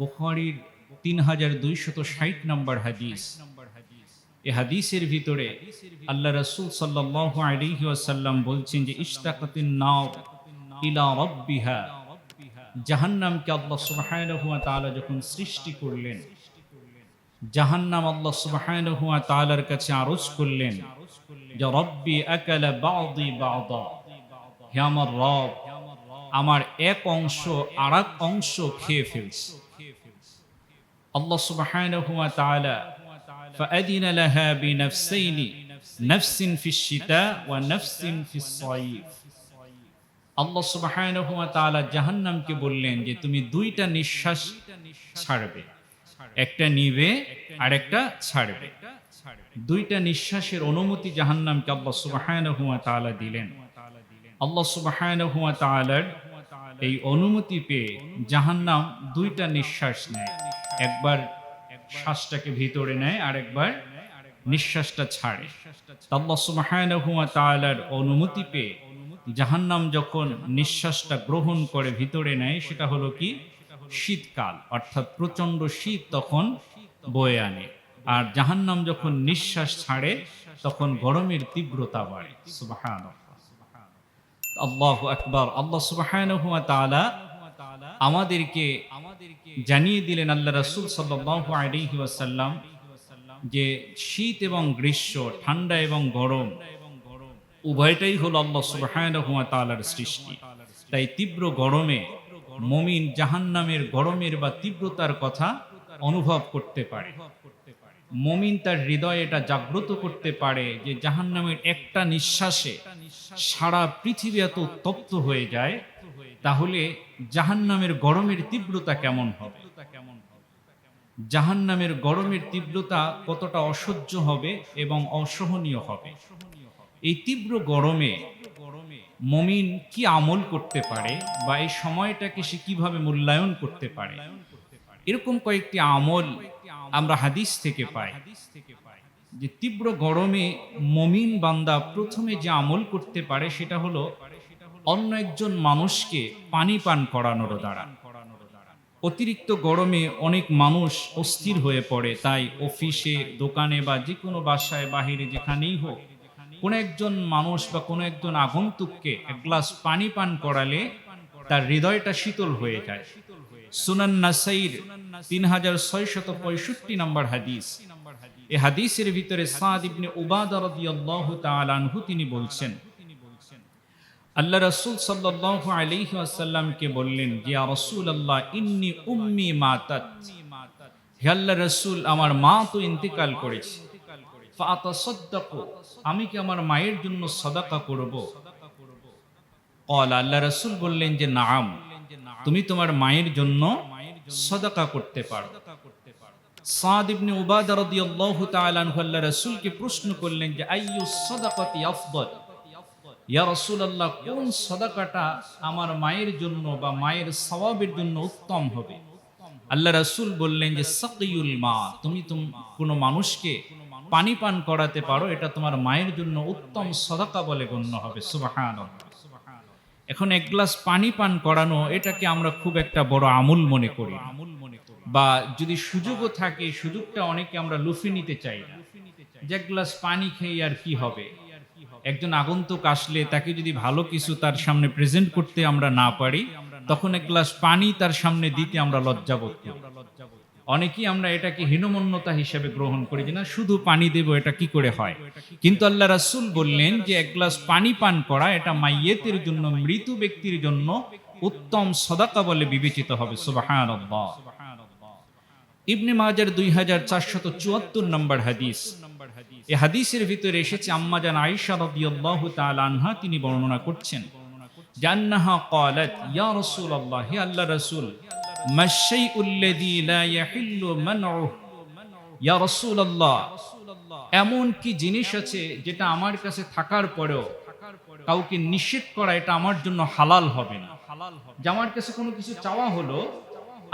বুখারির তিন হাজার দুইশত ষাট নম্বর হাদিস। এ হাদিসের ভিতরে আল্লাহ রসুল সাল্লাহ বলছেন যে, ইশতাকাতিন নাও ইলা রব্বিহা। জাহান্নামকে আল্লাহ সুবহানাহু ওয়া তাআলা যখন সৃষ্টি করলেন, জাহান্নাম আল্লাহ সুবহানাহু ওয়া তাআলার কাছে আরজ করলেন যে, রব্বি আকালা বাদি বাদা। হে আমার রব, আমার এক অংশ আর অংশ খেয়ে ফেলছে। আল্লাহ সুবহানাহু ওয়া তাআলা فأذن لها بنفسين نفس في الشتاء ونفس في الصيف আল্লাহ সুবহানাহু ওয়া তাআলা জাহান্নামকে বললেন যে তুমি দুইটা নিঃশ্বাস ছাড়বে একটা নিবে আর একটা ছাড়বে দুইটা নিঃশ্বাসের অনুমতি জাহান্নামকে আল্লাহ সুবহানাহু ওয়া তাআলা দিলেন আল্লাহ সুবহানাহু ওয়া তাআলার এই অনুমতি পেয়ে জাহান্নাম দুইটা নিঃশ্বাস নেয় একবার শ্বাসটাকে ভিতরে নেয় আর একবার নিঃশ্বাসটা ছাড়ে। আল্লাহ সুবহানাহু ওয়া তাআলার অনুমতি পেয়ে জাহান্নাম যখন নিঃশ্বাসটা গ্রহণ করে ভিতরে নেয়, সেটা হলো কি? শীতকাল, অর্থাৎ প্রচণ্ড শীত তখন বয়ে আনে। আর জাহান্নাম যখন নিঃশ্বাস ছাড়ে, তখন গরমের তীব্রতা বাড়ে। সুবহানাল্লাহ। আল্লাহ আকবার। আল্লাহ সুবহানাহু ওয়া তাআলা আমাদেরকে জানিয়ে দিলেন আল্লাহ রাসূল আলাইহি ওয়াসাল্লাম যে শীত এবং গ্রীষ্ম, ঠান্ডা এবং গরম উভয়টাই হলো আল্লাহ ওয়া সৃষ্টি। তাই তীব্র গরমে মমিন জাহান্নামের গরমের বা তীব্রতার কথা অনুভব করতে পারে। মমিন তার হৃদয়ে এটা জাগ্রত করতে পারে যে জাহান্নামের একটা নিঃশ্বাসে সারা পৃথিবী এত উত্তপ্ত হয়ে যায় তাহলে জাহান্নামের গরমের তীব্রতা কেমন হবে? জাহান্নামের গরমের তীব্রতা কতটা অসহ্য হবে এবং অসহনীয় হবে? এই তীব্র গরমে মমিন কি আমল করতে পারে বা এই সময়টাকে সে কীভাবে মূল্যায়ন করতে পারে? এরকম কয়েকটি আমল আমরা হাদিস থেকে পাই। যে তীব্র গরমে মমিন বান্দা প্রথমে যে আমল করতে পারে সেটা হলো অন্য একজন মানুষকে পানি পান করানোর দ্বারা। অতিরিক্ত গরমে অনেক মানুষ অস্থির হয়ে পড়ে, তাই অফিসে, দোকানে বা যে কোনো বাসায়, বাহিরে যেখানেই হোক, কোন একজন মানুষ বা কোনো একজন আগন্তুককে এক গ্লাস পানি পান করালে তার হৃদয়টা শীতল হয়ে যায়। সুনান নাসাইর তিন হাজার ছয়শত পঁয়ষট্টি নম্বর হাদিস। এ হাদিসের ভিতরে সাদ ইবনে উবাদা রাদিয়াল্লাহু তাআলা আনহু তিনি বলছেন আল্লাহ রসুল সাল্লাল্লাহু আলাইহি ওয়াসাল্লামকে বললেন যে ইয়া রাসূলুল্লাহ, ইন্নী উম্মি মাতাত। হে আল্লাহ রসুল, আমার মা তো ইন্তেকাল করেছে। আমি কি আমার মায়ের জন্য সদাকা করব? কল, আল্লাহ রসুল বললেন যে, নাম, তুমি তোমার মায়ের জন্য সদাকা করতে পারো। সাদ ইবনে উবাদা রাদিয়াল্লাহু তাআলা আল্লাহ রাসূলকে প্রশ্ন করলেন যে আইয়ু সাদাকাতি আফদল? ইয়া রাসূলুল্লাহ, কোন সদাকাটা আমার মায়ের জন্য বা মায়ের স্বভাবের জন্য উত্তম হবে? আল্লাহ রাসূল বললেন যে সাকিউল মা, তুমি কোনো মানুষকে পানি পান করাতে পারো, এটা তোমার মায়ের জন্য উত্তম সদাকা বলে গণ্য হবে। সুবহানাল্লাহ। এখন এক গ্লাস পানি পান করানো, এটাকে আমরা খুব একটা বড় আমূল মনে করি বা যদি সুযোগও থাকে, সুযোগটা অনেকে আমরা লুফে নিতে চাই না। যে এক গ্লাস পানি খেয়ে আর কি হবে? একজন আগন্তুক আসলে তাকে যদি ভালো কিছু তার সামনে প্রেজেন্ট করতে আমরা না পারি, তখন এক গ্লাস পানি তার সামনে দিতে আমরা লজ্জাবোধ অনেকেই আমরা এটাকে হীনমন্যতা হিসেবে গ্রহণ করি যে, না, শুধু পানি দেব, এটা কি করে হয়? কিন্তু আল্লাহ রাসূল বললেন যে, এক গ্লাস পানি পান করা, এটা মাইয়েতের জন্য, মৃত ব্যক্তির জন্য উত্তম সদাকা বলে বিবেচিত হবে। সুবহানাল্লাহ। ইবনে মাজার দুই হাজার চারশত চুয়াত্তর নম্বর হাদিস। এ হাদিসের ভিতরে এসেছে আম্মাজান আয়েশা রাদিয়াল্লাহু তাআলা আনহা, তিনি বর্ণনা করছেন, জান্নাহা ইয়া রাসূলুল্লাহ, হে আল্লাহ রাসূল মাশাইউল্লাযী লা ইয়াহিল্লু ইয়া এমন কি জিনিস আছে যেটা আমার কাছে থাকার পরেও কাউকে নিষেধ করা এটা আমার জন্য হালাল হবে না। যে আমার কাছে কোনো কিছু চাওয়া হলো,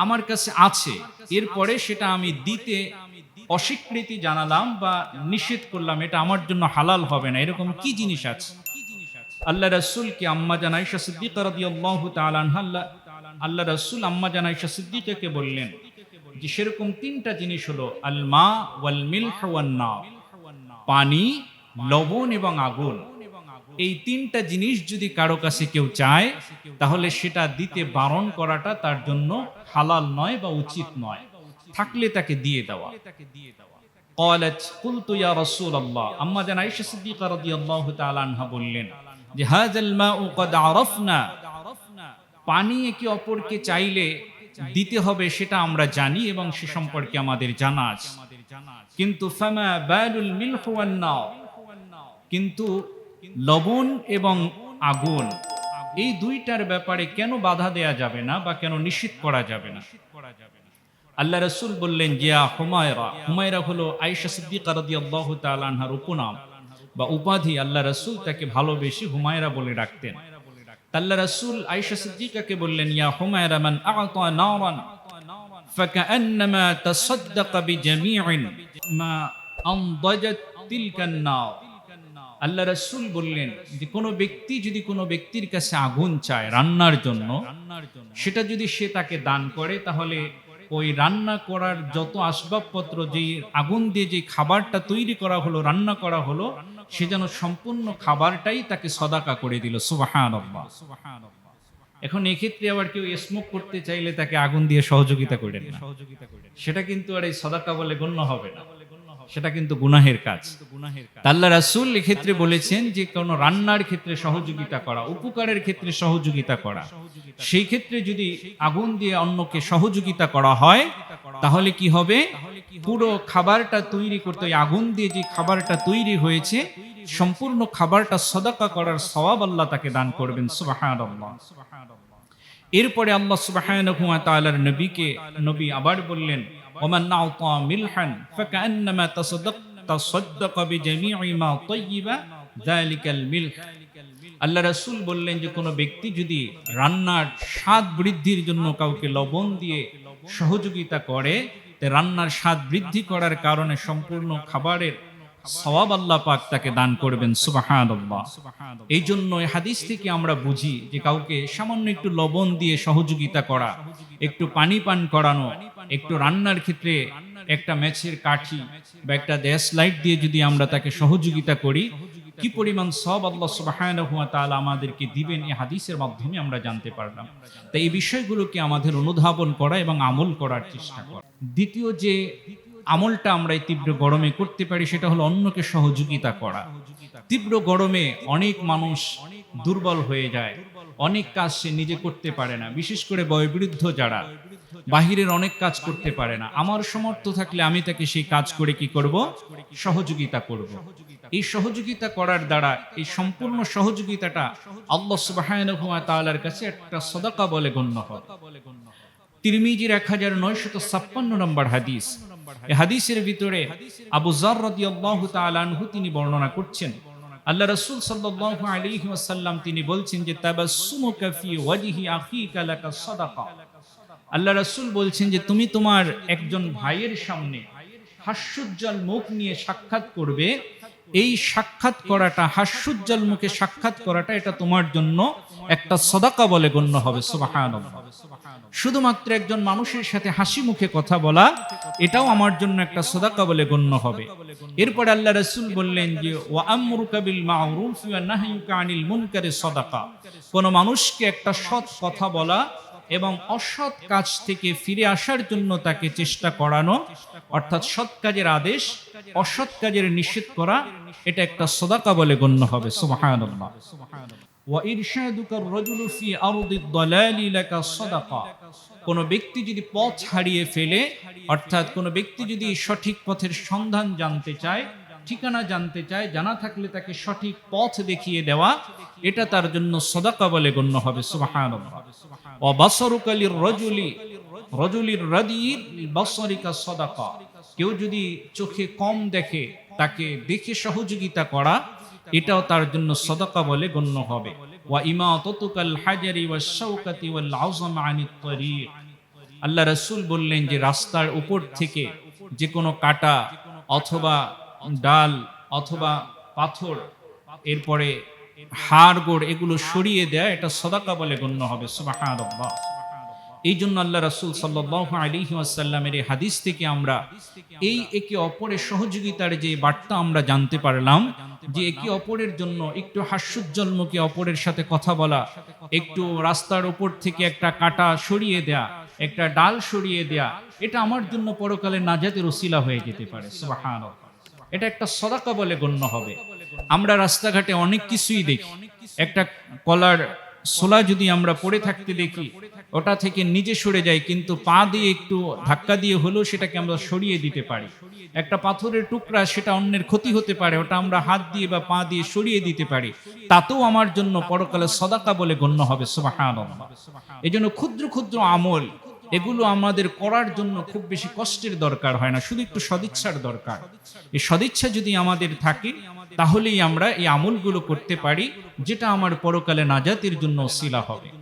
আমার কাছে আছে, এরপরে সেটা আমি দিতে অস্বীকৃতি জানালাম বা নিষেধ করলাম, এটা আমার জন্য হালাল হবে না। এরকম কি জিনিস আছে? আল্লাহ রাসূলকে আম্মা জান আয়েশা সিদ্দিকা তাআলা আনহা আল্লাহ রাসূল আম্মা জান আয়েশা সিদ্দিকাকে বললেন যে, সেরকম তিনটা জিনিস হলো আল মা ওয়াল মিলহ ওয়ান নার, পানি, লবণ এবং আগুন। এই তিনটা জিনিস যদি কারও কাছে কেউ চায়, তাহলে সেটা দিতে বারণ করাটা তার জন্য হালাল নয় বা উচিত নয়। থাকলে তাকে দিয়ে দেওয়া قالت قلت يا رسول الله আম্মা জান আয়েশা সিদ্দিকা রাদিয়াল্লাহু তাআলা আনহা বললেন যে হাযাল মাউ قد عرفنا পানি একে অপরকে চাইলে দিতে হবে সেটা আমরা জানি এবং সে সম্পর্কে আমাদের জানা আছে কিন্তু ফামা বালুল মিলহ ওয়ান নার কিন্তু লবণ এবং আগুন এই দুইটার ব্যাপারে কেন বাধা দেয়া যাবে না বা কেন নিষিদ্ধ করা যাবে না আল্লাহ রসুল বললেন জিয়া হুমায়রা হুমায়রা হলো আয়েশা সিদ্দিকা রাদিয়াল্লাহু তাআলা আনহার উপনাম বা উপাধি আল্লাহ রসুল তাকে ভালোবেসে হুমায়রা বলে রাখতেন আল্লাহ রসুল আয়েশা সিদ্দিকাকে বললেন ইয়া হুমায়রা মান আ'তা নারান فكأنما تصدق بجميع ما أنضجت تلك النار আল্লাহ রসুল বললেন যে কোনো ব্যক্তি যদি কোনো ব্যক্তির কাছে আগুন চায় রান্নার জন্য সেটা যদি সে তাকে দান করে তাহলে ওই রান্না করার যত আসবাবপত্র, যেই আগুন দিয়ে যে খাবারটা তৈরি করা হলো, রান্না করা হলো, সে যেন সম্পূর্ণ খাবারটাই তাকে সদাকা করে দিল। সুবাহান এখন এক্ষেত্রে আবার কেউ স্মোক করতে চাইলে তাকে আগুন দিয়ে সহযোগিতা করে সহযোগিতা করে সেটা কিন্তু আর এই সদাকা বলে গণ্য হবে না। সেটা কিন্তু গুনাহের কাজ। আল্লাহ রাসুল এক্ষেত্রে বলেছেন যে কোনো রান্নার ক্ষেত্রে সহযোগিতা করা উপকারের ক্ষেত্রে সহযোগিতা করা। সেই ক্ষেত্রে যদি আগুন দিয়ে অন্যকে সহযোগিতা করা হয় তাহলে কি হবে? পুরো খাবারটা তৈরি করতে আগুন দিয়ে যে খাবারটা তৈরি হয়েছে সম্পূর্ণ খাবারটা সদাকা করার সওয়াব আল্লাহ তাকে দান করবেন এরপরে আল্লাহ তাআলার নবীকে নবী আবার বললেন ওমান أعطى ملحا فكأنما تصدق تصدق بجميع ما طيب ذلك الملح আল্লাহ রাসুল বললেন যে, কোনো ব্যক্তি যদি রান্নার স্বাদ বৃদ্ধির জন্য কাউকে লবণ দিয়ে সহযোগিতা করে রান্নার স্বাদ বৃদ্ধি করার কারণে সম্পূর্ণ খাবারের সওয়াব আল্লাহ পাক তাকে দান করবেন, সুবহানাল্লাহ। এই জন্য হাদিস থেকে আমরা বুঝি যে কাউকে সামান্য একটু লবণ দিয়ে সহযোগিতা করা, একটু পানি পান করানো, একটু রান্নার ক্ষেত্রে একটা ম্যাচের কাঠি বা একটা দেশ লাইট দিয়ে যদি আমরা তাকে সহযোগিতা করি, কি পরিমাণ সব আল্লাহ সুবহানাহু ওয়া তাআলা আমাদেরকে দিবেন এই হাদিসের মাধ্যমে আমরা জানতে পারলাম। তাই এই বিষয়গুলোকে আমাদের অনুধাবন করা এবং আমল করার চেষ্টা করা। দ্বিতীয় যে আমলটা আমরা এই তীব্র গরমে করতে পারি, সেটা হলো অন্যকে সহযোগিতা করা। তীব্র গরমে অনেক মানুষ দুর্বল হয়ে যায়, অনেক কাজ সে নিজে করতে পারে না, বিশেষ করে বয়োবৃদ্ধ যারা, বাহিরের অনেক কাজ করতে পারে না। আমার সমর্থ থাকলে আমি তাকে সেই কাজ করে কি করব? সহযোগিতা করব। এই সহযোগিতা করার দ্বারা, এই সম্পূর্ণ সহযোগিতাটা আল্লাহ সুবহানাহু কাছে একটা সদাকা বলে গণ্য হবে তিরমিজির এক হাজার নয়শত ছাপ্পান্ন নম্বর হাদিস হাদিসের ভিতরে আবু জার রাদিয়াল্লাহু তিনি বর্ণনা করছেন। আল্লাহ রাসূল সাল্লাল্লাহু আলাইহি তিনি বলছেন যে আল্লাহ রাসূল বলছেন যে, তুমি তোমার একজন ভাইয়ের সামনে হাস্যোজ্জ্বল মুখ নিয়ে সাক্ষাৎ করবে। এই সাক্ষাৎ করাটা, হাস্যোজ্জ্বল মুখে সাক্ষাৎ করাটা, এটা তোমার জন্য একটা সদাকা বলে গণ্য হবে। সুবহানাল্লাহ। শুধুমাত্র একজন মানুষের সাথে হাসি মুখে কথা বলা, এটাও আমার জন্য একটা সদাকা বলে গণ্য হবে। এরপর আল্লাহ রসুল বললেন যে ও মুনকারে সদাকা। কোন মানুষকে একটা সৎ কথা বলা এবং অসৎ কাজ থেকে ফিরে আসার জন্য তাকে চেষ্টা করানো, অর্থাৎ সৎ কাজের আদেশ, অসৎ কাজের নিষেধ করা, এটা একটা সদাকা বলে গণ্য হবে। সুবহানাল্লাহ। কোন ব্যক্তি যদি পথ হারিয়ে ফেলে, অর্থাৎ কোন ব্যক্তি যদি সঠিক পথের সন্ধান জানতে চায়, ঠিকানা জানতে চায়, জানা থাকলে তাকে সঠিক পথ দেখিয়ে দেওয়া, এটা তার জন্য সদাকা বলে গণ্য হবে রদির কেউ যদি চোখে কম দেখে, তাকে দেখে সহযোগিতা করা এটাও তার জন্য সদাকা বলে গণ্য হবে। ওয়া হাজারি আল্লাহ রাসূল বললেন যে রাস্তার উপর থেকে যে কোনো কাটা অথবা ডাল অথবা পাথর, এরপরে হাড় গোড় এগুলো সরিয়ে দেয়া, এটা সদাকা বলে গণ্য হবে। সুবহানাল্লাহ। এই জন্য আল্লাহ রাসুল সাল্লাহ আলী আসাল্লামের এই হাদিস থেকে আমরা এই একে অপরের সহযোগিতার যে বার্তা আমরা জানতে পারলাম, যে একে অপরের জন্য একটু হাস্যোজ্জ্বলমুখী অপরের সাথে কথা বলা, একটু রাস্তার উপর থেকে একটা কাটা সরিয়ে দেয়া, একটা ডাল সরিয়ে দেয়া, এটা আমার জন্য পরকালে নাজাতের ওসিলা হয়ে যেতে পারে। এটা একটা সদাকা বলে গণ্য হবে। আমরা রাস্তাঘাটে অনেক কিছুই দেখি। একটা কলার সোলা যদি আমরা পড়ে থাকতে দেখি, ওটা থেকে নিজে সরে যায় কিন্তু পা দিয়ে একটু ধাক্কা দিয়ে হলেও সেটাকে আমরা সরিয়ে দিতে পারি। একটা পাথরের টুকরা সেটা অন্যের ক্ষতি হতে পারে, ওটা আমরা হাত দিয়ে বা পা দিয়ে সরিয়ে দিতে পারি। তাতেও আমার জন্য পরকালে সদাকা বলে গণ্য হবে এই জন্য ক্ষুদ্র ক্ষুদ্র আমল, এগুলো আমাদের করার জন্য খুব বেশি কষ্টের দরকার হয় না, শুধু একটু সদিচ্ছার দরকার। এই সদিচ্ছা যদি আমাদের থাকে তাহলেই আমরা এই আমলগুলো করতে পারি যেটা আমার পরকালে নাজাতের জন্য শিলা হবে।